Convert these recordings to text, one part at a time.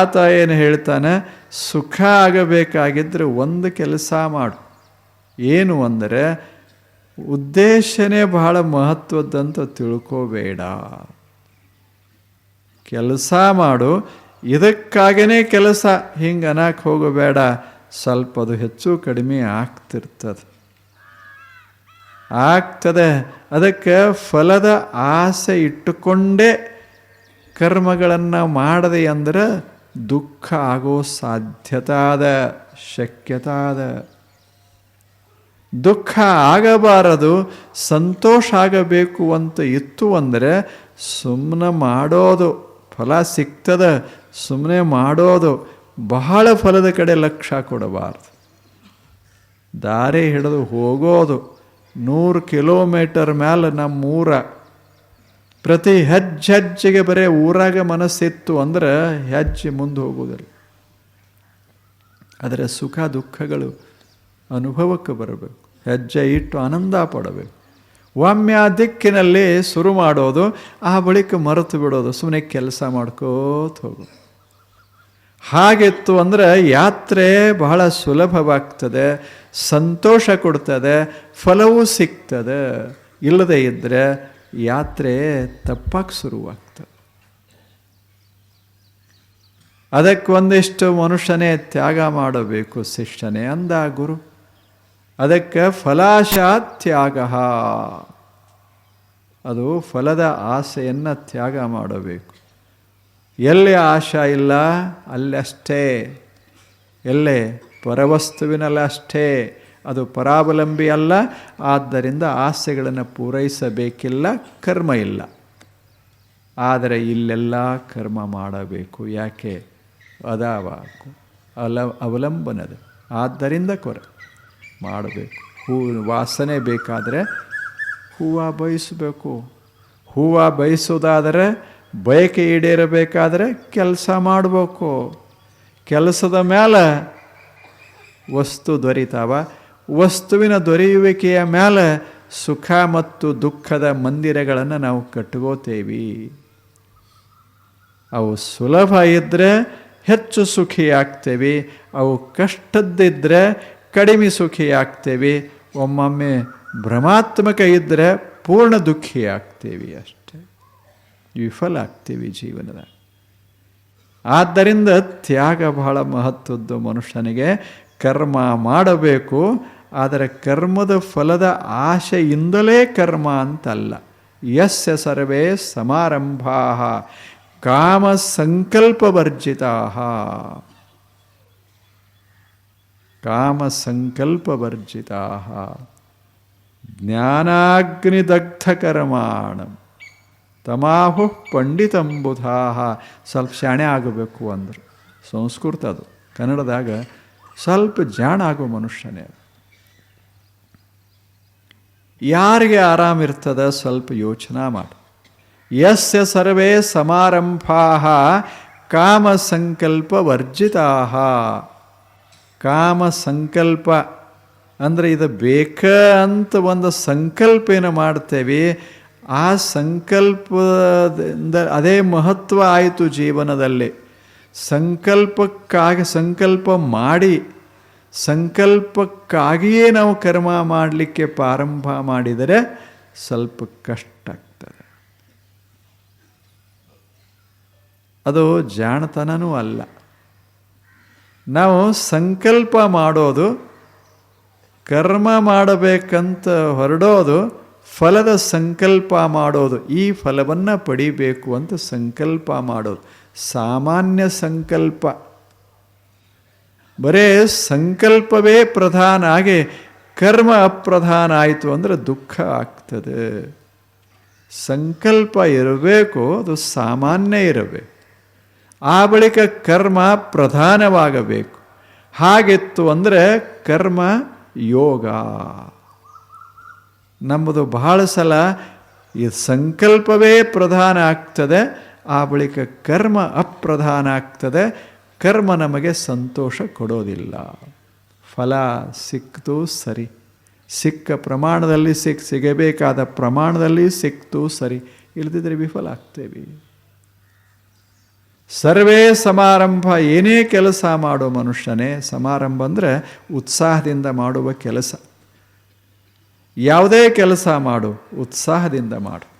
ಆತ ಏನು ಹೇಳ್ತಾನೆ? ಸುಖ ಆಗಬೇಕಾಗಿದ್ದರೆ ಒಂದು ಕೆಲಸ ಮಾಡು. ಏನು ಅಂದರೆ, ಉದ್ದೇಶನೇ ಬಹಳ ಮಹತ್ವದ್ದಂತ ತಿಳ್ಕೋಬೇಡ. ಕೆಲಸ ಮಾಡು. ಇದಕ್ಕಾಗೇ ಕೆಲಸ. ಹಿಂಗೆ ಅನಾಕ್ ಹೋಗಬೇಡ. ಸ್ವಲ್ಪ ಅದು ಹೆಚ್ಚು ಕಡಿಮೆ ಆಗ್ತಿರ್ತದೆ. ಆಗ್ತದೆ. ಅದಕ್ಕೆ ಫಲದ ಆಸೆ ಇಟ್ಟುಕೊಂಡೇ ಕರ್ಮಗಳನ್ನು ಮಾಡದೆ ಅಂದ್ರೆ ದುಃಖ ಆಗೋ ಸಾಧ್ಯತಾದ, ಶಕ್ಯತಾದ. ದುಃಖ ಆಗಬಾರದು, ಸಂತೋಷ ಆಗಬೇಕು ಅಂತ ಇತ್ತು ಅಂದರೆ ಸುಮ್ಮನೆ ಮಾಡೋದು ಫಲ ಸಿಗ್ತದ ಸುಮ್ಮನೆ ಮಾಡೋದು ಬಹಳ ಫಲದ ಕಡೆ ಲಕ್ಷ್ಯ ಕೊಡಬಾರ್ದು. ದಾರಿ ಹಿಡಿದು ಹೋಗೋದು ನೂರು ಕಿಲೋಮೀಟರ್ ಮೇಲೆ ನಮ್ಮೂರ ಪ್ರತಿ ಹೆಜ್ಜೆ ಹೆಜ್ಜೆಗೆ ಬರೀ ಊರಾಗ ಮನಸ್ಸಿತ್ತು ಅಂದ್ರೆ ಹೆಜ್ಜೆ ಮುಂದೆ ಹೋಗೋದಿಲ್ಲ ಅದರ ಸುಖ ದುಃಖಗಳು ಅನುಭವಕ್ಕೆ ಬರಬೇಕು. ಹೆಜ್ಜೆ ಇಟ್ಟು ಆನಂದ ಪಡಬೇಕು. ಒಮ್ಮೆ ಆ ದಿಕ್ಕಿನಲ್ಲಿ ಶುರು ಮಾಡೋದು, ಆ ಬಳಿಕ ಮರೆತು ಬಿಡೋದು ಸುಮ್ಮನೆ ಕೆಲಸ ಮಾಡ್ಕೋತ ಹೋಗೋದು ಹಾಗಿತ್ತು ಅಂದರೆ ಯಾತ್ರೆ ಬಹಳ ಸುಲಭವಾಗ್ತದೆ, ಸಂತೋಷ ಕೊಡ್ತದೆ, ಫಲವೂ ಸಿಗ್ತದೆ. ಇಲ್ಲದೇ ಇದ್ದರೆ ಯಾತ್ರೆ ತಪ್ಪಾಗಿ ಶುರುವಾಗ್ತದೆ ಅದಕ್ಕೆ ಒಂದಿಷ್ಟು ಮನುಷ್ಯನೇ ತ್ಯಾಗ ಮಾಡಬೇಕು ಶಿಷ್ಯನೇ ಅಂದ ಗುರು. ಅದಕ್ಕೆ ಫಲಾಶ ತ್ಯಾಗ. ಅದು ಫಲದ ಆಸೆಯನ್ನು ತ್ಯಾಗ ಮಾಡಬೇಕು. ಎಲ್ಲಿ ಆಶಾ ಇಲ್ಲ, ಅಲ್ಲಷ್ಟೇ. ಎಲ್ಲೇ ಪರವಸ್ತುವಿನಲ್ಲಿ ಅಷ್ಟೇ ಅದು ಪರಾವಲಂಬಿ ಅಲ್ಲ, ಆದ್ದರಿಂದ ಆಸೆಗಳನ್ನು ಪೂರೈಸಬೇಕಿಲ್ಲ, ಕರ್ಮ ಇಲ್ಲ. ಆದರೆ ಇಲ್ಲೆಲ್ಲ ಕರ್ಮ ಮಾಡಬೇಕು. ಯಾಕೆ? ಅದಾವ. ಅಲ, ಅವಲಂಬನದ. ಆದ್ದರಿಂದ ಕೊರ ಮಾಡಬೇಕು. ಹೂ ವಾಸನೆ ಬೇಕಾದರೆ ಹೂವು ಬಯಸಬೇಕು. ಹೂವು ಬಯಸೋದಾದರೆ ಬಯಕೆ ಈಡೇರಬೇಕಾದರೆ ಕೆಲಸ ಮಾಡಬೇಕು. ಕೆಲಸದ ಮೇಲೆ ವಸ್ತು ದೊರೀತಾವ. ವಸ್ತುವಿನ ದೊರೆಯುವಿಕೆಯ ಮೇಲೆ ಸುಖ ಮತ್ತು ದುಃಖದ ಮಂದಿರಗಳನ್ನು ನಾವು ಕಟ್ಕೋತೇವೆ. ಅವು ಸುಲಭ ಇದ್ದರೆ ಹೆಚ್ಚು ಸುಖಿಯಾಗ್ತೇವೆ, ಅವು ಕಷ್ಟದ್ದಿದ್ದರೆ ಕಡಿಮೆ ಸುಖಿಯಾಗ್ತೇವೆ, ಒಮ್ಮೊಮ್ಮೆ ಭ್ರಮಾತ್ಮಕ ಇದ್ದರೆ ಪೂರ್ಣ ದುಃಖಿಯಾಗ್ತೇವೆ ಅಷ್ಟೆ. ವಿಫಲ ಆಗ್ತೀವಿ ಜೀವನದ. ಆದ್ದರಿಂದ ತ್ಯಾಗ ಬಹಳ ಮಹತ್ವದ್ದು ಮನುಷ್ಯನಿಗೆ. ಕರ್ಮ ಮಾಡಬೇಕು ಆದರೆ ಕರ್ಮದ ಫಲದ ಆಶೆಯಿಂದಲೇ ಕರ್ಮ ಅಂತಲ್ಲ. ಯಸ್ಯ ಸರ್ವೇ ಸಮಾರಂಭಾ ಕಾಮ ಸಂಕಲ್ಪವರ್ಜಿತಾ ಕಾಮ ಸಂಕಲ್ಪವರ್ಜಿತಾ ಜ್ಞಾನಾಗ್ನಿದಗ್ಧಕರ್ಮಾಣ ತಮಾಹು ಪಂಡಿತಂಬುಧಾ ಸ್ವಲ್ಪ ಶಾಣೆ ಆಗಬೇಕು ಅಂದರು. ಸಂಸ್ಕೃತ ಅದು. ಕನ್ನಡದಾಗ ಸ್ವಲ್ಪ ಜಾಣ ಆಗೋ ಮನುಷ್ಯನೇ ಅದು. ಯಾರಿಗೆ ಆರಾಮಿರ್ತದ ಸ್ವಲ್ಪ ಯೋಚನೆ ಮಾಡಿ. ಯಸ್ಯ ಸರ್ವೇ ಸಮಾರಂಭಾ ಕಾಮ ಸಂಕಲ್ಪ ವರ್ಜಿತಾ ಕಾಮ ಸಂಕಲ್ಪ ಅಂದರೆ ಇದು ಬೇಕ ಅಂತ ಒಂದು ಸಂಕಲ್ಪ ಏನು ಮಾಡ್ತೇವೆ. ಆ ಸಂಕಲ್ಪದಿಂದ ಅದೇ ಮಹತ್ವ ಆಯಿತು ಜೀವನದಲ್ಲಿ. ಸಂಕಲ್ಪಕ್ಕಾಗಿ ಸಂಕಲ್ಪ ಮಾಡಿ ಸಂಕಲ್ಪಕ್ಕಾಗಿಯೇ ನಾವು ಕರ್ಮ ಮಾಡಲಿಕ್ಕೆ ಪ್ರಾರಂಭ ಮಾಡಿದರೆ ಸ್ವಲ್ಪ ಕಷ್ಟ ಆಗ್ತದೆ. ಅದು ಜಾಣತನನೂ ಅಲ್ಲ. ನಾವು ಸಂಕಲ್ಪ ಮಾಡೋದು, ಕರ್ಮ ಮಾಡಬೇಕಂತ ಹೊರಡೋದು, ಫಲದ ಸಂಕಲ್ಪ ಮಾಡೋದು, ಈ ಫಲವನ್ನು ಪಡಿಬೇಕು ಅಂತ ಸಂಕಲ್ಪ ಮಾಡೋದು. ಸಾಮಾನ್ಯ ಸಂಕಲ್ಪ. ಬರೇ ಸಂಕಲ್ಪವೇ ಪ್ರಧಾನ ಆಗಿ ಕರ್ಮ ಅಪ್ರಧಾನ ಆಯಿತು ಅಂದರೆ ದುಃಖ ಆಗ್ತದೆ. ಸಂಕಲ್ಪ ಇರಬೇಕು, ಅದು ಸಾಮಾನ್ಯ ಇರಬೇಕು. ಆ ಬಳಿಕ ಕರ್ಮ ಪ್ರಧಾನವಾಗಬೇಕು. ಹಾಗಿತ್ತು ಅಂದರೆ ಕರ್ಮ ಯೋಗ. ನಮ್ಮದು ಬಹಳ ಸಲ ಈ ಸಂಕಲ್ಪವೇ ಪ್ರಧಾನ ಆಗ್ತದೆ, ಆ ಬಳಿಕ ಕರ್ಮ ಅಪ್ರಧಾನ ಆಗ್ತದೆ ಕರ್ಮ ನಮಗೆ ಸಂತೋಷ ಕೊಡೋದಿಲ್ಲ. ಫಲ ಸಿಕ್ತು ಸರಿ. ಸಿಕ್ಕ ಪ್ರಮಾಣದಲ್ಲಿ ಸಿಕ್, ಸಿಗಬೇಕಾದ ಪ್ರಮಾಣದಲ್ಲಿ ಸಿಕ್ತು ಸರಿ. ಇಲ್ಲದಿದ್ದರೆ ವಿಫಲ ಆಗ್ತೇವೆ. ಸರ್ವೇ ಸಮಾರಂಭ ಏನೇ ಕೆಲಸ ಮಾಡೋ ಮನುಷ್ಯನೇ, ಸಮಾರಂಭ ಅಂದರೆ ಉತ್ಸಾಹದಿಂದ ಮಾಡುವ ಕೆಲಸ. ಯಾವುದೇ ಕೆಲಸ ಮಾಡು, ಉತ್ಸಾಹದಿಂದ ಮಾಡು.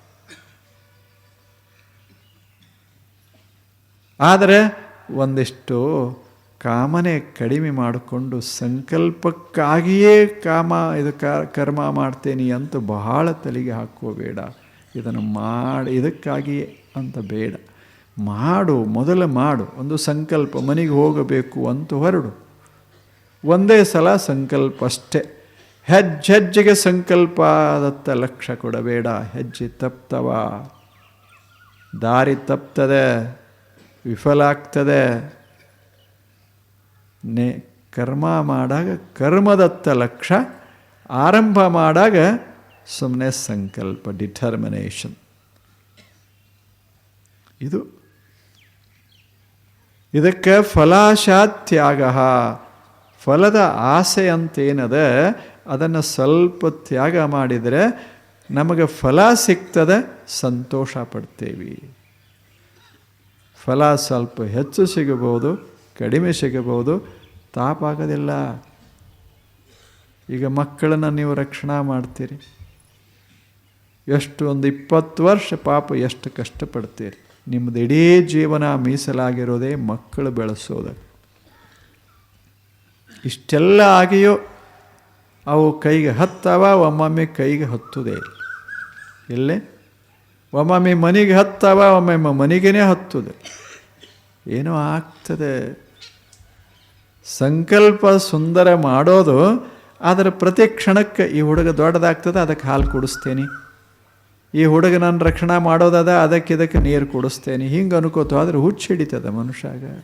ಆದರೆ ಒಂದಿಷ್ಟು ಕಾಮನೆ ಕಡಿಮೆ ಮಾಡಿಕೊಂಡು ಸಂಕಲ್ಪಕ್ಕಾಗಿಯೇ ಕಾಮ, ಇದು ಕರ್ಮ ಮಾಡ್ತೇನೆ ಅಂತ ಬಹಳ ತಲೆಗೆ ಹಾಕೋಬೇಡ ಇದನ್ನು ಮಾಡಿ, ಇದಕ್ಕಾಗಿಯೇ ಅಂತ ಬೇಡ. ಮಾಡು, ಮೊದಲು ಮಾಡು. ಒಂದು ಸಂಕಲ್ಪ, ಮನೆಗೆ ಹೋಗಬೇಕು ಅಂತ ಹೊರಡು. ಒಂದೇ ಸಲ ಸಂಕಲ್ಪ ಅಷ್ಟೇ. ಹೆಜ್ಜೆಜ್ಜೆಗೆ ಸಂಕಲ್ಪದತ್ತ ಲಕ್ಷ್ಯ ಕೊಡಬೇಡ. ಹೆಜ್ಜೆ ತಪ್ತವ. ದಾರಿ ತಪ್ತದೆ. ವಿಫಲ ಆಗ್ತದೆ ನೆ ಕರ್ಮ ಮಾಡಾಗ ಕರ್ಮದತ್ತ ಲಕ್ಷ, ಆರಂಭ ಮಾಡಾಗ ಸುಮ್ಮನೆ ಸಂಕಲ್ಪ ಡಿಟರ್ಮಿನೇಷನ್ ಇದು ಇದಕ್ಕೆ ಫಲಾಶಾತ್ಯಾಗ ಫಲದ ಆಸೆ ಅಂತೇನದ, ಅದನ್ನು ಸ್ವಲ್ಪ ತ್ಯಾಗ ಮಾಡಿದರೆ ನಮಗೆ ಫಲ ಸಿಗ್ತದೆ, ಸಂತೋಷ ಪಡ್ತೇವೆ. ಫಲ ಸ್ವಲ್ಪ ಹೆಚ್ಚು ಸಿಗಬಹುದು, ಕಡಿಮೆ ಸಿಗಬಹುದು ತಾಪಾಗೋದಿಲ್ಲ ಈಗ ಮಕ್ಕಳನ್ನು ನೀವು ರಕ್ಷಣಾ ಮಾಡ್ತೀರಿ. ಎಷ್ಟು ಒಂದು ಇಪ್ಪತ್ತು ವರ್ಷ ಪಾಪ ಎಷ್ಟು ಕಷ್ಟಪಡ್ತೀರಿ. ನಿಮ್ಮದು ಇಡೀ ಜೀವನ ಮೀಸಲಾಗಿರೋದೇ ಮಕ್ಕಳು ಬೆಳೆಸೋದು. ಇಷ್ಟೆಲ್ಲ ಆಗಿಯೋ ಅವು ಕೈಗೆ ಹತ್ತವ, ಒಮ್ಮೊಮ್ಮೆ ಕೈಗೆ ಹತ್ತುದೇ ಇಲ್ಲೇ. ಒಮ್ಮೊಮ್ಮೆ ಮನೆಗೆ ಹತ್ತವ, ಒಮ್ಮೊಮ್ಮೆ ಮನೆಗೇನೆ ಹತ್ತದೆ. ಏನೋ ಆಗ್ತದೆ. ಸಂಕಲ್ಪ ಸುಂದರ ಮಾಡೋದು, ಆದರೆ ಪ್ರತಿ ಕ್ಷಣಕ್ಕೆ ಈ ಹುಡುಗ ದೊಡ್ಡದಾಗ್ತದೆ, ಅದಕ್ಕೆ ಹಾಲು ಕುಡಿಸ್ತೇನೆ. ಈ ಹುಡುಗ ನಾನು ರಕ್ಷಣಾ ಮಾಡೋದದ, ಅದಕ್ಕೆ ಇದಕ್ಕೆ ನೀರು ಕುಡಿಸ್ತೇನೆ. ಹಿಂಗೆ ಅನ್ಕೋತು, ಆದರೆ ಹುಚ್ಚು ಹಿಡಿತದ ಮನುಷ್ಯಾಗ.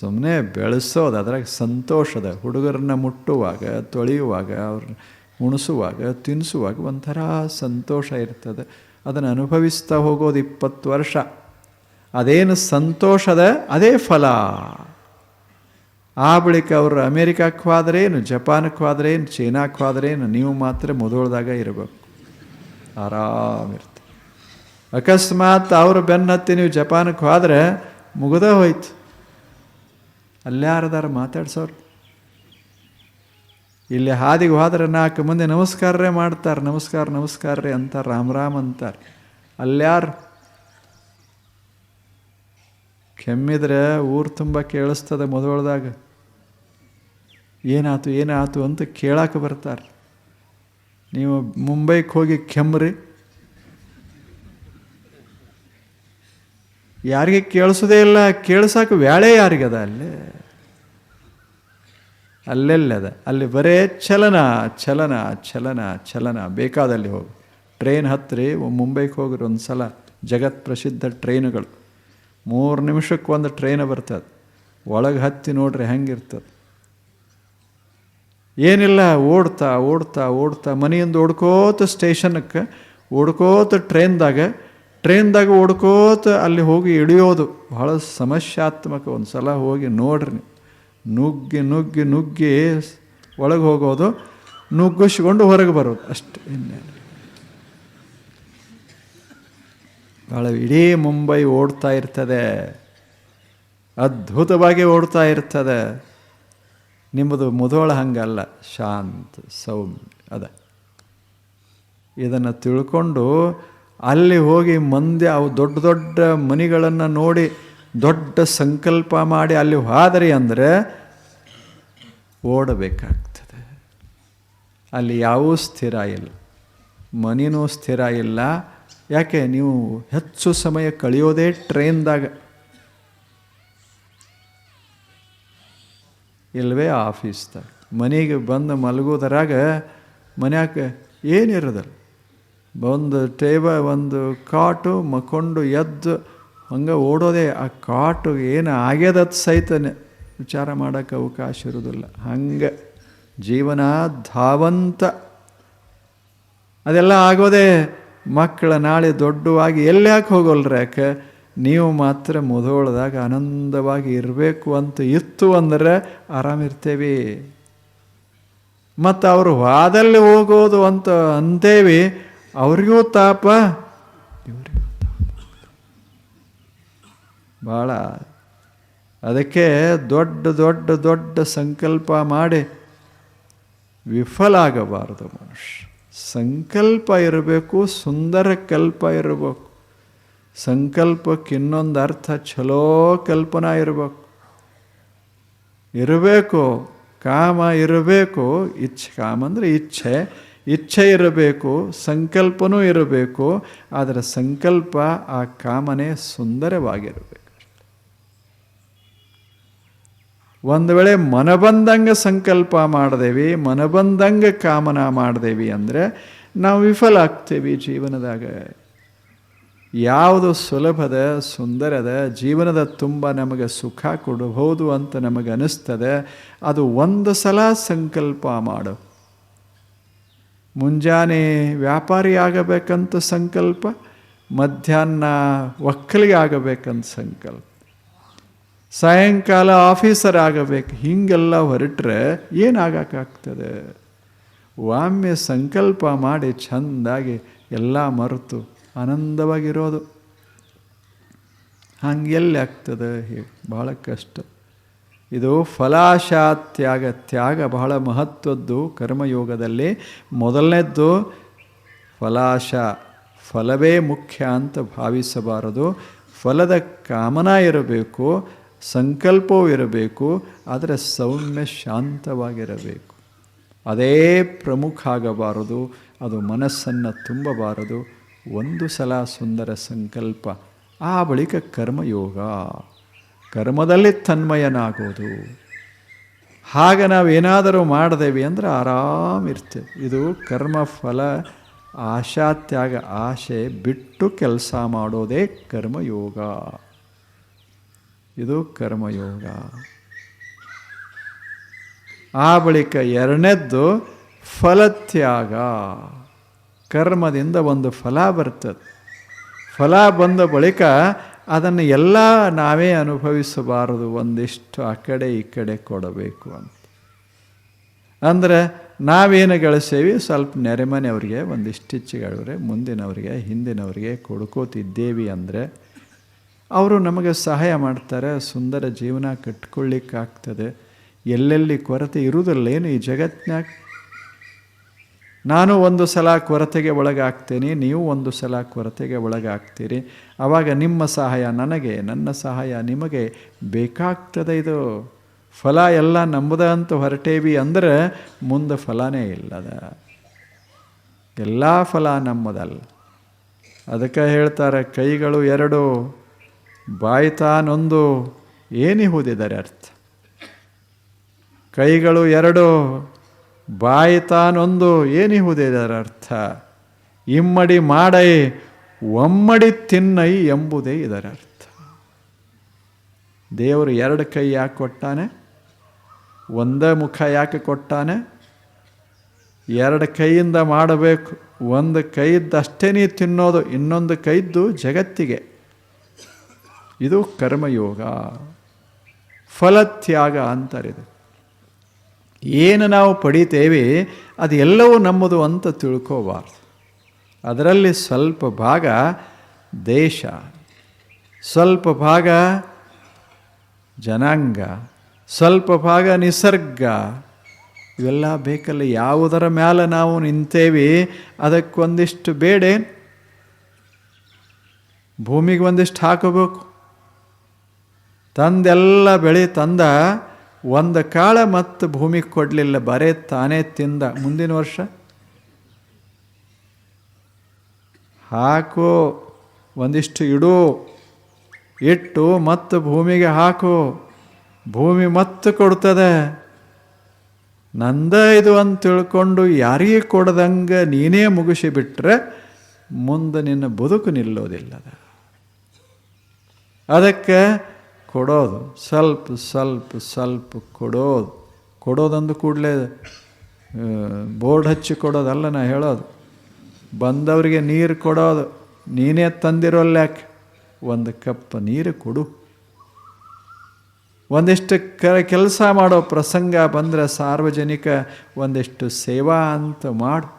ಸುಮ್ಮನೆ ಬೆಳೆಸೋದು, ಅದ್ರಾಗ ಸಂತೋಷದ ಹುಡುಗರನ್ನ ಮುಟ್ಟುವಾಗ, ತೊಳೆಯುವಾಗ ಅವ್ರನ್ನ ಉಣಿಸುವಾಗ, ತಿನ್ನಿಸುವಾಗ ಒಂಥರ ಸಂತೋಷ ಇರ್ತದೆ. ಅದನ್ನು ಅನುಭವಿಸ್ತಾ ಹೋಗೋದು ಇಪ್ಪತ್ತು ವರ್ಷ. ಅದೇನು ಸಂತೋಷದ, ಅದೇ ಫಲ. ಆ ಬಳಿಕ ಅವರು ಅಮೇರಿಕಕ್ಕೆ ಹೋದ್ರೇನು, ಜಪಾನಕ್ಕೆ ಹೋದ್ರೇನು, ಚೀನಾಕ್ಕೆ ಹೋದ್ರೇನು, ನೀವು ಮಾತ್ರ ಮೊದಲದಾಗ ಇರಬೇಕು. ಆರಾಮಿರ್ತ ಅಕಸ್ಮಾತ್ ಅವರು ಬೆನ್ನತ್ತಿ ನೀವು ಜಪಾನಕ್ಕೆ ಹೋದ್ರೆ ಮುಗಿದ ಹೋಯ್ತು. ಅಲ್ಯಾರದಾರ ಮಾತಾಡ್ಸೋರು. ಇಲ್ಲಿ ಹಾದಿಗೆ ಹೋದ್ರೆ ನಾಲ್ಕು ಮಂದಿ ನಮಸ್ಕಾರರೇ ಮಾಡ್ತಾರೆ, ನಮಸ್ಕಾರ ನಮಸ್ಕಾರ ರೀ ಅಂತ ರಾಮ್ ರಾಮ್ ಅಂತಾರೆ. ಅಲ್ಯಾರು? ಕೆಮ್ಮಿದ್ರೆ ಊರು ತುಂಬ ಕೇಳಿಸ್ತದೆ ಮೊದಲದಾಗ ಏನಾಯ್ತು ಏನಾಯ್ತು ಅಂತ ಕೇಳಕ್ಕೆ ಬರ್ತಾರೆ. ನೀವು ಮುಂಬೈಗೆ ಹೋಗಿ ಕೆಮ್ಮ್ರಿ ಯಾರಿಗೆ ಕೇಳಿಸೋದೇ ಇಲ್ಲ, ಕೇಳಿಸೋಕೆ ವ್ಯಾಳೆ ಯಾರಿಗದ ಅಲ್ಲಿ? ಅಲ್ಲೆಲ್ಲದ. ಅಲ್ಲಿ ಬರೇ ಚಲನ ಚಲನ ಚಲನ ಚಲನ. ಬೇಕಾದಲ್ಲಿ ಹೋಗಿ. ಟ್ರೈನ್ ಹತ್ತಿರಿ ಮುಂಬೈಗೆ ಹೋಗಿರಿ ಒಂದು ಸಲ. ಜಗತ್ ಪ್ರಸಿದ್ಧ ಟ್ರೈನುಗಳು. ಮೂರು ನಿಮಿಷಕ್ಕೆ ಒಂದು ಟ್ರೈನ್ ಬರ್ತದೆ. ಒಳಗೆ ಹತ್ತಿ ನೋಡ್ರಿ ಹೆಂಗಿರ್ತದೆ. ಏನಿಲ್ಲ, ಓಡ್ತಾ ಓಡ್ತಾ ಓಡ್ತಾ ಮನೆಯಿಂದ ಓಡ್ಕೋತ ಸ್ಟೇಷನ್ಕ್ಕೆ ಓಡ್ಕೋತ ಟ್ರೈನ್ದಾಗ ಟ್ರೈನ್ದಾಗ ಓಡ್ಕೋತ ಅಲ್ಲಿ ಹೋಗಿ ಇಳಿಯೋದು ಬಹಳ ಸಮಸ್ಯಾತ್ಮಕ ಒಂದು ಸಲ ಹೋಗಿ ನೋಡ್ರಿ ನುಗ್ಗಿ ನುಗ್ಗಿ ನುಗ್ಗಿ ಒಳಗೆ ಹೋಗೋದು, ನುಗ್ಗಿಸ್ಕೊಂಡು ಹೊರಗೆ ಬರೋದು ಅಷ್ಟೇ ಇನ್ನೇನು. ಭಾಳ ಇಡೀ ಮುಂಬೈ ಓಡ್ತಾ ಇರ್ತದೆ, ಅದ್ಭುತವಾಗಿ ಓಡ್ತಾ ಇರ್ತದೆ. ನಿಮ್ಮದು ಮುದೋಳ ಹಂಗಲ್ಲ, ಶಾಂತ, ಸೌಮ್ಯ, ಅದ. ಇದನ್ನು ತಿಳ್ಕೊಂಡು ಅಲ್ಲಿ ಹೋಗಿ ಮಂದಿ ಅವು ದೊಡ್ಡ ದೊಡ್ಡ ಮನಿಗಳನ್ನು ನೋಡಿ ದೊಡ್ಡ ಸಂಕಲ್ಪ ಮಾಡಿ ಅಲ್ಲಿ ಹೋದ್ರಿ ಅಂದರೆ ಓಡಬೇಕಾಗ್ತದೆ. ಅಲ್ಲಿ ಯಾವೂ ಸ್ಥಿರ ಇಲ್ಲ. ಮನೆಯೂ ಸ್ಥಿರ ಇಲ್ಲ. ಯಾಕೆ? ನೀವು ಹೆಚ್ಚು ಸಮಯ ಕಳೆಯೋದೇ ಟ್ರೈನ್ದಾಗ. ಇಲ್ಲವೇ ಆಫೀಸ್ದಾಗ. ಮನೆಗೆ ಬಂದು ಮಲಗೋದ್ರಾಗ ಮನ್ಯಾಗ ಏನಿರೋದಲ್ಲ. ಒಂದು ಟೇಬ, ಒಂದು ಕಾಟು, ಮಕ್ಕೊಂಡು ಎದ್ದು ಹಂಗೆ ಓಡೋದೇ ಆ ಕಾಟು ಏನು ಆಗ್ಯದ ಸಹಿತ ವಿಚಾರ ಮಾಡೋಕ್ಕೆ ಅವಕಾಶ ಇರೋದಿಲ್ಲ ಹಂಗೆ ಜೀವನ ಧಾವಂತ. ಅದೆಲ್ಲ ಆಗೋದೇ ಮಕ್ಕಳ ನಾಳೆ ದೊಡ್ಡವಾಗಿ ಎಲ್ಲಿ ಹೋಗೋಲ್ರಿ ಯಾಕೆ? ನೀವು ಮಾತ್ರ ಮುದೋಳದಾಗ ಆನಂದವಾಗಿ ಇರಬೇಕು ಅಂತ ಇತ್ತು ಅಂದರೆ ಆರಾಮಿರ್ತೇವೆ ಮತ್ತು ಅವರು ವಾದಲ್ಲಿ ಹೋಗೋದು ಅಂತ ಅಂತೇವಿ ಅವ್ರಿಗೂ ತಾಪ. ಇವರಿಗೂ ಭಾಳ ಅದಕ್ಕೆ ದೊಡ್ಡ ದೊಡ್ಡ ದೊಡ್ಡ ಸಂಕಲ್ಪ ಮಾಡಿ ವಿಫಲ ಆಗಬಾರದು ಮನುಷ್ಯ. ಸಂಕಲ್ಪ ಇರಬೇಕು, ಸುಂದರ ಕಲ್ಪ ಇರಬೇಕು. ಸಂಕಲ್ಪಕ್ಕೆ ಇನ್ನೊಂದು ಅರ್ಥ, ಛಲೋ ಕಲ್ಪನಾ ಇರಬೇಕು. ಇರಬೇಕು, ಕಾಮ ಇರಬೇಕು, ಇಚ್ಛೆ, ಕಾಮ ಅಂದರೆ ಇಚ್ಛೆ. ಇಚ್ಛೆ ಇರಬೇಕು, ಸಂಕಲ್ಪನೂ ಇರಬೇಕು, ಆದರೆ ಸಂಕಲ್ಪ ಆ ಕಾಮನೆ ಸುಂದರವಾಗಿರಬೇಕು. ಒಂದು ವೇಳೆ ಮನಬಂದಂಗೆ ಸಂಕಲ್ಪ ಮಾಡ್ದೇವಿ ಮನಬಂದಂಗೆ ಕಾಮನ ಮಾಡ್ದೇವಿ ಅಂದರೆ ನಾವು ವಿಫಲ ಆಗ್ತೇವಿ ಜೀವನದಾಗ. ಯಾವುದು ಸುಲಭದ, ಸುಂದರದ, ಜೀವನದ ತುಂಬ ನಮಗೆ ಸುಖ ಕೊಡಬಹುದು ಅಂತ ನಮಗೆ ಅನಿಸ್ತದೆ, ಅದು ಒಂದು ಸಲ ಸಂಕಲ್ಪ ಮಾಡು. ಮುಂಜಾನೆ ವ್ಯಾಪಾರಿ ಆಗಬೇಕಂತ ಸಂಕಲ್ಪ, ಮಧ್ಯಾಹ್ನ ಒಕ್ಕಲಿಗೆ ಆಗಬೇಕಂತ ಸಂಕಲ್ಪ. ಸಾಯಂಕಾಲ ಆಫೀಸರ್ ಆಗಬೇಕು. ಹೀಗೆಲ್ಲ ಹೊರಟ್ರೆ ಏನಾಗಕ್ಕಾಗ್ತದೆ? ವಾಮ್ಯ ಸಂಕಲ್ಪ ಮಾಡಿ ಚೆಂದಾಗಿ ಎಲ್ಲ ಮರೆತು ಆನಂದವಾಗಿರೋದು. ಹಂಗೆಲ್ಲಿ ಆಗ್ತದೆ? ಭಾಳ ಕಷ್ಟ. ಇದು ಫಲಾಶಾ ತ್ಯಾಗ ತ್ಯಾಗ ಬಹಳ ಮಹತ್ವದ್ದು ಕರ್ಮಯೋಗದಲ್ಲಿ. ಮೊದಲನೇದ್ದು ಫಲಾಶ, ಫಲವೇ ಮುಖ್ಯ ಅಂತ ಭಾವಿಸಬಾರದು. ಫಲದ ಕಾಮನ ಇರಬೇಕು. ಸಂಕಲ್ಪವೂ ಇರಬೇಕು ಆದರೆ ಸೌಮ್ಯ ಶಾಂತವಾಗಿರಬೇಕು. ಅದೇ ಪ್ರಮುಖ ಆಗಬಾರದು ಅದು ಮನಸ್ಸನ್ನು ತುಂಬಬಾರದು. ಒಂದು ಸಲ ಸುಂದರ ಸಂಕಲ್ಪ, ಆ ಬಳಿಕ ಕರ್ಮಯೋಗ. ಕರ್ಮದಲ್ಲಿ ತನ್ಮಯನಾಗೋದು. ಹಾಗೆ ನಾವೇನಾದರೂ ಮಾಡಿದೇವಿ ಅಂದರೆ ಆರಾಮಿರ್ತೇವೆ ಇದು ಕರ್ಮ, ಫಲ ಆಶಾತ್ಯಾಗ ಆಶೆ ಬಿಟ್ಟು ಕೆಲಸ ಮಾಡೋದೇ ಕರ್ಮಯೋಗ. ಇದು ಕರ್ಮಯೋಗ. ಆ ಬಳಿಕ ಎರಡನೇದ್ದು ಫಲತ್ಯಾಗ. ಕರ್ಮದಿಂದ ಒಂದು ಫಲ ಬರ್ತದೆ. ಫಲ ಬಂದ ಬಳಿಕ ಅದನ್ನು ಎಲ್ಲ ನಾವೇ ಅನುಭವಿಸಬಾರದು, ಒಂದಿಷ್ಟು ಆ ಕಡೆ ಈ ಕಡೆ ಕೊಡಬೇಕು ಅಂತ. ಅಂದರೆ ನಾವೇನು ಗಳಿಸೇವಿ? ಸ್ವಲ್ಪ ನೆರೆಮನೆಯವ್ರಿಗೆ ಒಂದಿಷ್ಟಿಚ್ಚಿಗಳವ್ರೆ ಮುಂದಿನವರಿಗೆ, ಹಿಂದಿನವರಿಗೆ ಕೊಡ್ಕೋತಿದ್ದೇವಿ ಅಂದರೆ ಅವರು ನಮಗೆ ಸಹಾಯ ಮಾಡ್ತಾರೆ, ಸುಂದರ ಜೀವನ ಕಟ್ಕೊಳ್ಳಿಕ್ಕಾಗ್ತದೆ ಎಲ್ಲೆಲ್ಲಿ ಕೊರತೆ ಇರುವುದಿಲ್ಲೇನು ಈ ಜಗತ್ತಿನಾಗ? ನಾನು ಒಂದು ಸಲ ಕೊರತೆಗೆ ಒಳಗಾಗ್ತೇನೆ, ನೀವು ಒಂದು ಸಲ ಕೊರತೆಗೆ ಒಳಗಾಗ್ತೀರಿ. ಆವಾಗ ನಿಮ್ಮ ಸಹಾಯ ನನಗೆ, ನನ್ನ ಸಹಾಯ ನಿಮಗೆ ಬೇಕಾಗ್ತದೆ ಇದು. ಫಲ ಎಲ್ಲ ನಂಬದ ಅಂತ ಹೊರಟೇವಿ ಅಂದರೆ ಮುಂದೆ ಫಲನೇ ಇಲ್ಲದ. ಎಲ್ಲ ಫಲ ನಮ್ಮದಲ್ಲ. ಅದಕ್ಕೆ ಹೇಳ್ತಾರೆ, ಕೈಗಳು ಎರಡು ಬಾಯಿ ತಾನೊಂದು ಏನಿಹುದಿದರೆ ಅರ್ಥ. ಕೈಗಳು ಎರಡು, ಬಾಯ್ತಾನೊಂದು ಏನಿಹುದಿದರ ಅರ್ಥ. ಇಮ್ಮಡಿ ಮಾಡೈ, ಒಮ್ಮಡಿ ತಿನ್ನೈ ಎಂಬುದೇ ಇದರ ಅರ್ಥ. ದೇವರು ಎರಡು ಕೈ ಯಾಕೆ ಕೊಟ್ಟಾನೆ? ಒಂದೇ ಮುಖ ಯಾಕೆ ಕೊಟ್ಟಾನೆ? ಎರಡು ಕೈಯಿಂದ ಮಾಡಬೇಕು, ಒಂದು ಕೈದ್ದಷ್ಟೇ ನೀ ತಿನ್ನೋದು, ಇನ್ನೊಂದು ಕೈದ್ದು ಜಗತ್ತಿಗೆ. ಇದು ಕರ್ಮಯೋಗ. ಫಲತ್ಯಾಗ ಅಂತಾರಿದೆ. ಏನು ನಾವು ಪಡಿತೇವೆ ಅದು ಎಲ್ಲವೂ ನಮ್ಮದು ಅಂತ ತಿಳ್ಕೋಬಾರ್ದು. ಅದರಲ್ಲಿ ಸ್ವಲ್ಪ ಭಾಗ ದೇಶ, ಸ್ವಲ್ಪ ಭಾಗ ಜನಾಂಗ, ಸ್ವಲ್ಪ ಭಾಗ ನಿಸರ್ಗ. ಇವೆಲ್ಲ ಬೇಕಲ್ಲ, ಯಾವುದರ ಮೇಲೆ ನಾವು ನಿಂತೇವಿ, ಅದಕ್ಕೊಂದಿಷ್ಟು ಬೇಡೆ. ಭೂಮಿಗೆ ಒಂದಿಷ್ಟು ಹಾಕಬೇಕು. ತಂದೆಲ್ಲ ಬೆಳೆ ತಂದ ಒಂದು ಕಾಳ ಮತ್ತು ಭೂಮಿಗೆ ಕೊಡಲಿಲ್ಲ, ಬರೇ ತಾನೇ ತಿಂದ. ಮುಂದಿನ ವರ್ಷ? ಹಾಕು, ಒಂದಿಷ್ಟು ಇಡು, ಇಟ್ಟು ಮತ್ತು ಭೂಮಿಗೆ ಹಾಕು. ಭೂಮಿ ಮತ್ತು ಕೊಡ್ತದೆ. ನಂದ ಇದು ಅಂತ ತಿಳ್ಕೊಂಡು ಯಾರಿಗೆ ಕೊಡದಂಗೆ ನೀನೇ ಮುಗಿಸಿ ಮುಗಿಸಿಬಿಟ್ರೆ ಮುಂದೆ ನಿನ್ನ ಬದುಕು ನಿಲ್ಲೋದಿಲ್ಲದ. ಅದಕ್ಕೆ ಕೊಡೋದು. ಸ್ವಲ್ಪ ಸ್ವಲ್ಪ ಸ್ವಲ್ಪ ಕೊಡೋದು. ಕೊಡೋದಂದು ಕೂಡಲೇ ಬೋರ್ಡ್ ಹಚ್ಚಿ ಕೊಡೋದಲ್ಲ ನಾ ಹೇಳೋದು. ಬಂದವರಿಗೆ ನೀರು ಕೊಡೋದು. ನೀನೇ ತಂದಿರೋಲ್ಯಾಕೆ ಒಂದು ಕಪ್ ನೀರು ಕೊಡು. ಒಂದಿಷ್ಟು ಕ, ಕೆಲಸ ಮಾಡೋ ಪ್ರಸಂಗ ಬಂದರೆ ಸಾರ್ವಜನಿಕ ಒಂದಿಷ್ಟು ಸೇವಾ ಅಂತ ಮಾಡು.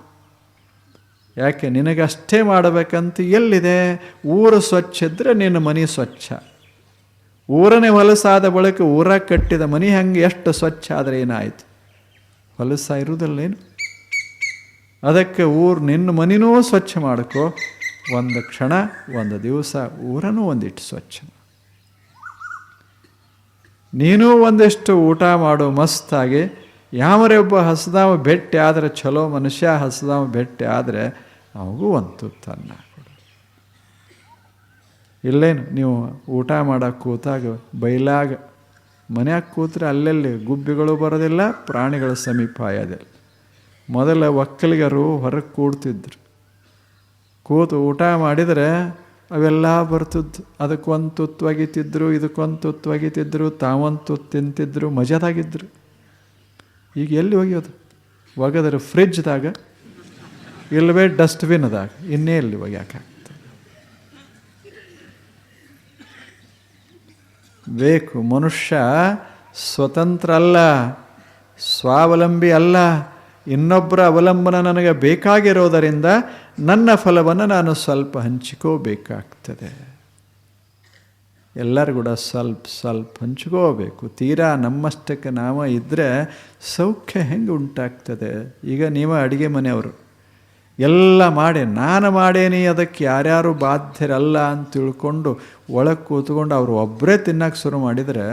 ಯಾಕೆ, ನಿನಗಷ್ಟೇ ಮಾಡಬೇಕಂತ ಎಲ್ಲಿದೆ? ಊರು ಸ್ವಚ್ಛ ಇದ್ದರೆ ನಿನ್ನ ಮನೆ ಸ್ವಚ್ಛ. ಊರನೇ ಹೊಲಸಾದ ಬಳಿಕ ಊರ ಕಟ್ಟಿದ ಮನೆ ಹಂಗೆ ಎಷ್ಟು ಸ್ವಚ್ಛ ಆದರೆ ಏನಾಯಿತು? ಹೊಲಸ ಇರುವುದಲ್ಲೇನು? ಅದಕ್ಕೆ ಊರು ನಿನ್ನ ಮನಿನೂ ಸ್ವಚ್ಛ ಮಾಡ್ಕೋ. ಒಂದು ಕ್ಷಣ, ಒಂದು ದಿವಸ ಊರನೂ ಒಂದಿಟ್ಟು ಸ್ವಚ್ಛ ನೀನು ಒಂದಿಷ್ಟು ಊಟ ಮಾಡು ಮಸ್ತಾಗಿ ಯಾವರೇ ಒಬ್ಬ ಹಸದಾವ ಭೇಟಿ ಆದರೆ ಚಲೋ ಮನುಷ್ಯ ಹಸದಾವ ಭೇಟಿ ಆದರೆ ಅವಗೂ ಒಂದು ತುತ್ತು ಅನ್ನ ಕೊಡು ಇಲ್ಲೇನು? ನೀವು ಊಟ ಮಾಡಕ್ಕೆ ಕೂತಾಗ ಬೈಲಾಗ ಮನ್ಯಾಗ ಕೂತ್ರೆ ಅಲ್ಲಲ್ಲಿ ಗುಬ್ಬಿಗಳು ಬರೋದಿಲ್ಲ, ಪ್ರಾಣಿಗಳ ಸಮೀಪ ಆಯೋದಿಲ್ಲ ಮೊದಲ ಒಕ್ಕಲಿಗರು ಹೊರಗೆ ಕೂಡ್ತಿದ್ರು. ಕೂತು ಊಟ ಮಾಡಿದರೆ ಅವೆಲ್ಲ ಬರ್ತಿದ್ದು ಅದಕ್ಕೊಂದು ತುತ್ತು ಒಗಿತಿದ್ರು ಇದಕ್ಕೊಂದು ತುತ್ತು ಒಗಿತಿದ್ರು, ತಾವೊಂದು ತುತ್ತು ತಿಂತಿದ್ರು, ಮಜಾದಾಗಿದ್ರು. ಈಗ ಎಲ್ಲಿ ಒಗೆಯೋದು? ಒಗೆದ್ರೆ ಫ್ರಿಜ್ದಾಗ ಇಲ್ಲವೇ ಡಸ್ಟ್ಬಿನ್ದಾಗ ಇನ್ನೇ ಇಲ್ಲಿ ಒಗ್ಯಾಕಾಗ್ತದೆ ಬೇಕು ಮನುಷ್ಯ ಸ್ವತಂತ್ರ ಅಲ್ಲ ಸ್ವಾವಲಂಬಿ ಅಲ್ಲ. ಇನ್ನೊಬ್ಬರ ಅವಲಂಬನ ನನಗೆ ಬೇಕಾಗಿರೋದರಿಂದ ನನ್ನ ಫಲವನ್ನು ನಾನು ಸ್ವಲ್ಪ ಹಂಚಿಕೋಬೇಕಾಗ್ತದೆ. ಎಲ್ಲರೂ ಕೂಡ ಸ್ವಲ್ಪ ಸ್ವಲ್ಪ ಹಂಚ್ಕೋಬೇಕು. ತೀರಾ ನಮ್ಮಷ್ಟಕ್ಕೆ ನಾವ ಇದ್ದರೆ ಸೌಖ್ಯ ಹೆಂಗೆ ಉಂಟಾಗ್ತದೆ? ಈಗ ನೀವು ಅಡುಗೆ ಮನೆಯವರು. ಎಲ್ಲ ಮಾಡಿ, ನಾನು ಮಾಡೇನಿ, ಅದಕ್ಕೆ ಯಾರ್ಯಾರು ಬಾಧ್ಯರಲ್ಲ ಅಂತ ತಿಳ್ಕೊಂಡು ಒಳಗೆ ಕೂತ್ಕೊಂಡು ಅವರು ಒಬ್ಬರೇ ತಿನ್ನಕ್ಕೆ ಶುರು ಮಾಡಿದರೆ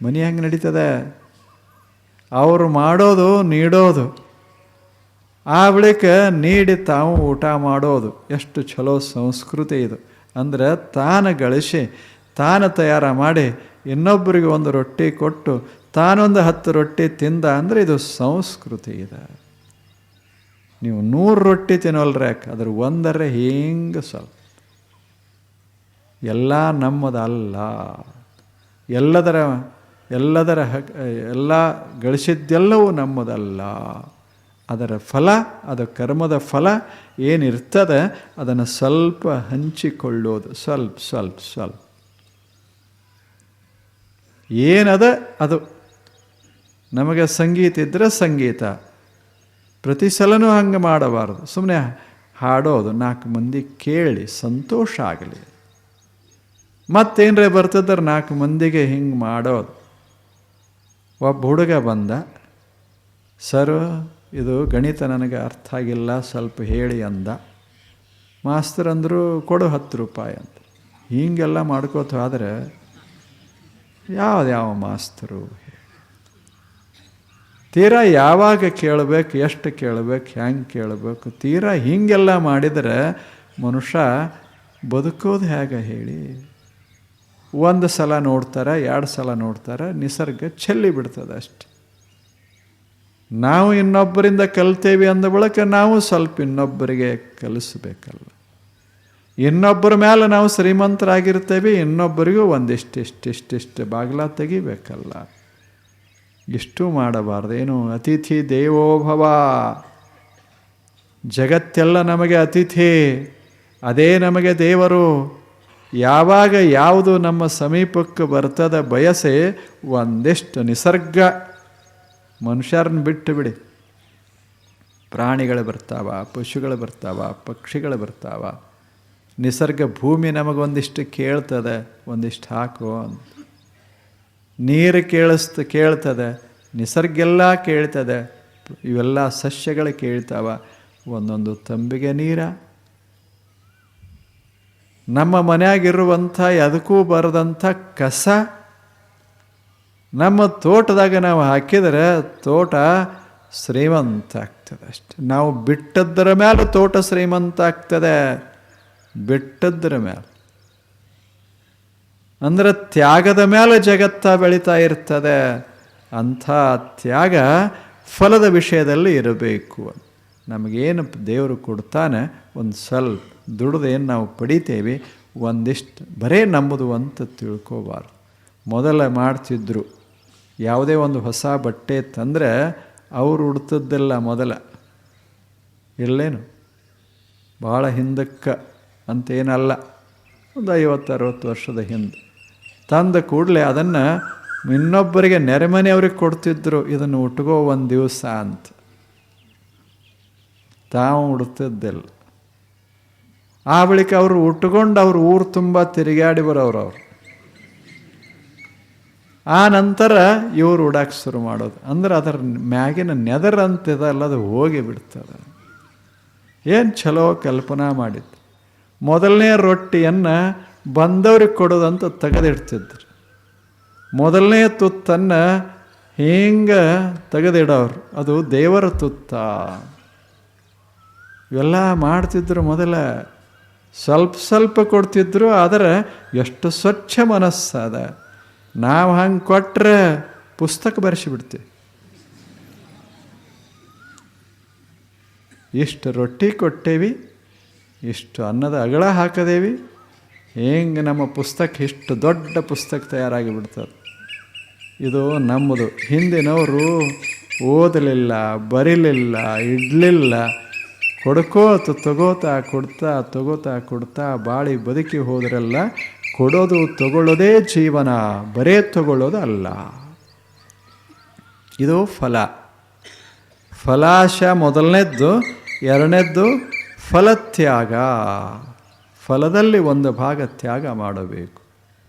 ಮನೆ ಹೆಂಗೆ ನಡೀತದೆ? ಅವರು ಮಾಡೋದು, ನೀಡೋದು. ಆ ಬಳಿಕ ನೀಡಿ ತಾವು ಊಟ ಮಾಡೋದು. ಎಷ್ಟು ಚಲೋ ಸಂಸ್ಕೃತಿ ಇದು. ಅಂದರೆ ತಾನು ಗಳಿಸಿ, ತಾನು ತಯಾರು ಮಾಡಿ ಇನ್ನೊಬ್ಬರಿಗೆ ಒಂದು ರೊಟ್ಟಿ ಕೊಟ್ಟು, ತಾನೊಂದು ಹತ್ತು ರೊಟ್ಟಿ ತಿಂದ ಅಂದರೆ ಇದು ಸಂಸ್ಕೃತಿ ಇದೆ. ನೀವು ನೂರು ರೊಟ್ಟಿ ತಿನ್ನೋಲ್ರ್ಯಾಕ ಅದ್ರ ಒಂದರೆ ಹಿಂಗೆ ಸ್ವಲ್ಪ ಎಲ್ಲ ನಮ್ಮದಲ್ಲ ಎಲ್ಲದರ ಎಲ್ಲದರ ಹಕ್, ಎಲ್ಲ ಗಳಿಸಿದ್ದೆಲ್ಲವೂ ನಮ್ಮದಲ್ಲ ಅದರ ಫಲ, ಅದು ಕರ್ಮದ ಫಲ ಏನಿರ್ತದೆ, ಅದನ್ನು ಸ್ವಲ್ಪ ಹಂಚಿಕೊಳ್ಳೋದು. ಸ್ವಲ್ಪ ಸ್ವಲ್ಪ ಸ್ವಲ್ಪ. ಏನದ ಅದು? ನಮಗೆ ಸಂಗೀತ ಇದ್ದರೆ ಸಂಗೀತ. ಪ್ರತಿ ಸಲನೂ ಹಂಗೆ ಮಾಡಬಾರ್ದು. ಸುಮ್ಮನೆ ಹಾಡೋದು, ನಾಲ್ಕು ಮಂದಿ ಕೇಳಿ ಸಂತೋಷ ಆಗಲಿ. ಮತ್ತೇನರೇ ಬರ್ತದ್ರೆ ನಾಲ್ಕು ಮಂದಿಗೆ ಹಿಂಗೆ ಮಾಡೋದು. ಒಬ್ಬ ಹುಡುಗ ಬಂದ, ಸರ್, ಇದು ಗಣಿತ ನನಗೆ ಅರ್ಥ ಆಗಿಲ್ಲ, ಸ್ವಲ್ಪ ಹೇಳಿ ಅಂದ. ಮಾಸ್ತರ್ ಅಂದರು, ಕೊಡು ಹತ್ತು ರೂಪಾಯಿ ಅಂತ. ಹೀಗೆಲ್ಲ ಮಾಡ್ಕೋತ ಆದರೆ ಯಾವ್ದು ಯಾವ ಮಾಸ್ತರು? ತೀರಾ ಯಾವಾಗ ಕೇಳಬೇಕು, ಎಷ್ಟು ಕೇಳಬೇಕು ಹೆಂಗೆ ಕೇಳಬೇಕು, ತೀರಾ ಹೀಗೆಲ್ಲ ಮಾಡಿದರೆ ಮನುಷ್ಯ ಬದುಕೋದು ಹೇಗೆ ಹೇಳಿ? ಒಂದು ಸಲ ನೋಡ್ತಾರೆ, ಎರಡು ಸಲ ನೋಡ್ತಾರೆ, ನಿಸರ್ಗ ಚೆಲ್ಲಿ ಬಿಡ್ತದೆ ಅಷ್ಟೆ. ನಾವು ಇನ್ನೊಬ್ಬರಿಂದ ಕಲ್ತೇವೆ ಅಂದ ಬಳಿಕ ನಾವು ಸ್ವಲ್ಪ ಇನ್ನೊಬ್ಬರಿಗೆ ಕಲಿಸ್ಬೇಕಲ್ಲ. ಇನ್ನೊಬ್ಬರ ಮೇಲೆ ನಾವು ಶ್ರೀಮಂತರಾಗಿರ್ತೇವೆ, ಇನ್ನೊಬ್ಬರಿಗೂ ಒಂದಿಷ್ಟಿಷ್ಟಿಷ್ಟಿಷ್ಟು ಬಾಗಿಲ ತೆಗಿಬೇಕಲ್ಲ. ಇಷ್ಟು ಮಾಡಬಾರ್ದು. ಏನು ಅತಿಥಿ ದೇವೋಭವ ಜಗತ್ತೆಲ್ಲ ನಮಗೆ ಅತಿಥಿ. ಅದೇ ನಮಗೆ ದೇವರು. ಯಾವಾಗ ಯಾವುದು ನಮ್ಮ ಸಮೀಪಕ್ಕೆ ಬರ್ತದ ಬಯಸೆ ಒಂದಿಷ್ಟು ನಿಸರ್ಗ ಮನುಷ್ಯರನ್ನ ಬಿಟ್ಟು ಬಿಡಿ. ಪ್ರಾಣಿಗಳು ಬರ್ತಾವ, ಪಶುಗಳು ಬರ್ತಾವ, ಪಕ್ಷಿಗಳು ಬರ್ತಾವ. ನಿಸರ್ಗ ಭೂಮಿ ನಮಗೊಂದಿಷ್ಟು ಕೇಳ್ತದೆ, ಒಂದಿಷ್ಟು ಹಾಕು ಅಂತ. ನೀರು ಕೇಳಿಸ್ತು, ಕೇಳ್ತದೆ, ನಿಸರ್ಗೆಲ್ಲ ಕೇಳ್ತದೆ, ಇವೆಲ್ಲ ಸಸ್ಯಗಳು ಕೇಳ್ತಾವ. ಒಂದೊಂದು ತಂಬಿಗೆ ನೀರ. ನಮ್ಮ ಮನೆಯಾಗಿರುವಂಥ ಅದಕ್ಕೂ ಬರದಂಥ ಕಸ, ನಮ್ಮ ತೋಟದಾಗ ನಾವು ಹಾಕಿದರೆ ತೋಟ ಶ್ರೀಮಂತ ಆಗ್ತದೆ ಅಷ್ಟೆ. ನಾವು ಬಿಟ್ಟದ್ದರ ಮೇಲೆ ತೋಟ ಶ್ರೀಮಂತ ಆಗ್ತದೆ, ಬಿಟ್ಟದ್ದರ ಮೇಲೆ ಅಂದರೆ ತ್ಯಾಗದ ಮೇಲೆ ಜಗತ್ತ ಬೆಳೀತಾ ಇರ್ತದೆ, ಅಂಥ ತ್ಯಾಗ ಫಲದ ವಿಷಯದಲ್ಲಿ ಇರಬೇಕು. ನಮಗೇನು ದೇವರು ಕೊಡ್ತಾನೆ, ಒಂದು ಸ್ವಲ್ಪ ದುಡ್ದೇನು ನಾವು ಪಡಿತೇವೆ, ಒಂದಿಷ್ಟು ಬರೇ ನಂಬುದು ಅಂತ ತಿಳ್ಕೋಬಾರ್ದು. ಮೊದಲ ಮಾಡ್ತಿದ್ರು, ಯಾವುದೇ ಒಂದು ಹೊಸ ಬಟ್ಟೆ ತಂದರೆ ಅವರು ಉಡ್ತದ್ದೆಲ್ಲ ಮೊದಲ. ಇಲ್ಲೇನು? ಭಾಳ ಹಿಂದಕ್ಕೆ ಅಂತೇನಲ್ಲ ಒಂದು ಐವತ್ತು, ಅರವತ್ತು ವರ್ಷದ ಹಿಂದೆ. ತಂದ ಕೂಡಲೇ ಅದನ್ನು ಇನ್ನೊಬ್ಬರಿಗೆ ನೆರೆಮನೆಯವ್ರಿಗೆ ಕೊಡ್ತಿದ್ರು, ಇದನ್ನು ಉಟ್ಕೋ ಒಂದು ದಿವಸ ಅಂತ. ತಾವು ಉಡ್ತಿದ್ದಿಲ್ಲ. ಆ ಬಳಿಕ ಅವರು ಉಟ್ಕೊಂಡು ಅವರು ಊರು ತುಂಬ ತಿರುಗಾಡಿ ಬರೋರು ಅವರು. ಆ ನಂತರ ಇವರು ಉಡಕ್ಕೆ ಶುರು ಮಾಡೋದು. ಅಂದ್ರೆ ಅದರ ಮ್ಯಾಗಿನ ನೆದರ್ ಅಂತಿದಲ್ಲ ಅದು ಹೋಗಿ ಬಿಡ್ತದೆ. ಏನು ಚಲೋ ಕಲ್ಪನಾ ಮಾಡಿದ್ದು. ಮೊದಲನೇ ರೊಟ್ಟಿಯನ್ನು ಬಂದವ್ರಿಗೆ ಕೊಡೋದಂತ ತೆಗೆದಿಡ್ತಿದ್ರು. ಮೊದಲನೇ ತುತ್ತನ್ನು ಹಿಂಗೆ ತೆಗೆದಿಡೋರು. ಅದು ದೇವರ ತುತ್ತ. ಇವೆಲ್ಲ ಮಾಡ್ತಿದ್ರು ಮೊದಲ. ಸ್ವಲ್ಪ ಸ್ವಲ್ಪ ಕೊಡ್ತಿದ್ರು, ಆದರೆ ಎಷ್ಟು ಸ್ವಚ್ಛ ಮನಸ್ಸದ ನಾವು ಹಂಗೆ ಕೊಟ್ಟರೆ ಪುಸ್ತಕ ಬರೆಸಿಬಿಡ್ತೀವಿ ಇಷ್ಟು ರೊಟ್ಟಿ ಕೊಟ್ಟೇವಿ, ಇಷ್ಟು ಅನ್ನದ ಅಗಳ ಹಾಕದೇವಿ ಹೆಂಗೆ ನಮ್ಮ ಪುಸ್ತಕ ಇಷ್ಟು ದೊಡ್ಡ ಪುಸ್ತಕ ತಯಾರಾಗಿ ಬಿಡ್ತದೆ ಇದು ನಮ್ಮದು. ಹಿಂದಿನವರು ಓದಲಿಲ್ಲ, ಬರೀಲಿಲ್ಲ, ಇಡಲಿಲ್ಲ. ಕೊಡ್ಕೋತ, ತಗೋತಾ, ಕೊಡ್ತಾ ತಗೋತಾ, ಕೊಡ್ತಾ ಬಾಳಿ ಬದುಕಿ ಹೋದ್ರಲ್ಲ ಕೊಡೋದು ತಗೊಳ್ಳೋದೇ ಜೀವನ, ಬರೇ ತಗೊಳ್ಳೋದು ಅಲ್ಲ ಇದು ಫಲ. ಫಲಾಶ ಮೊದಲನೇದ್ದು, ಎರಡನೇದ್ದು ಫಲತ್ಯಾಗ. ಫಲದಲ್ಲಿ ಒಂದು ಭಾಗ ತ್ಯಾಗ ಮಾಡಬೇಕು.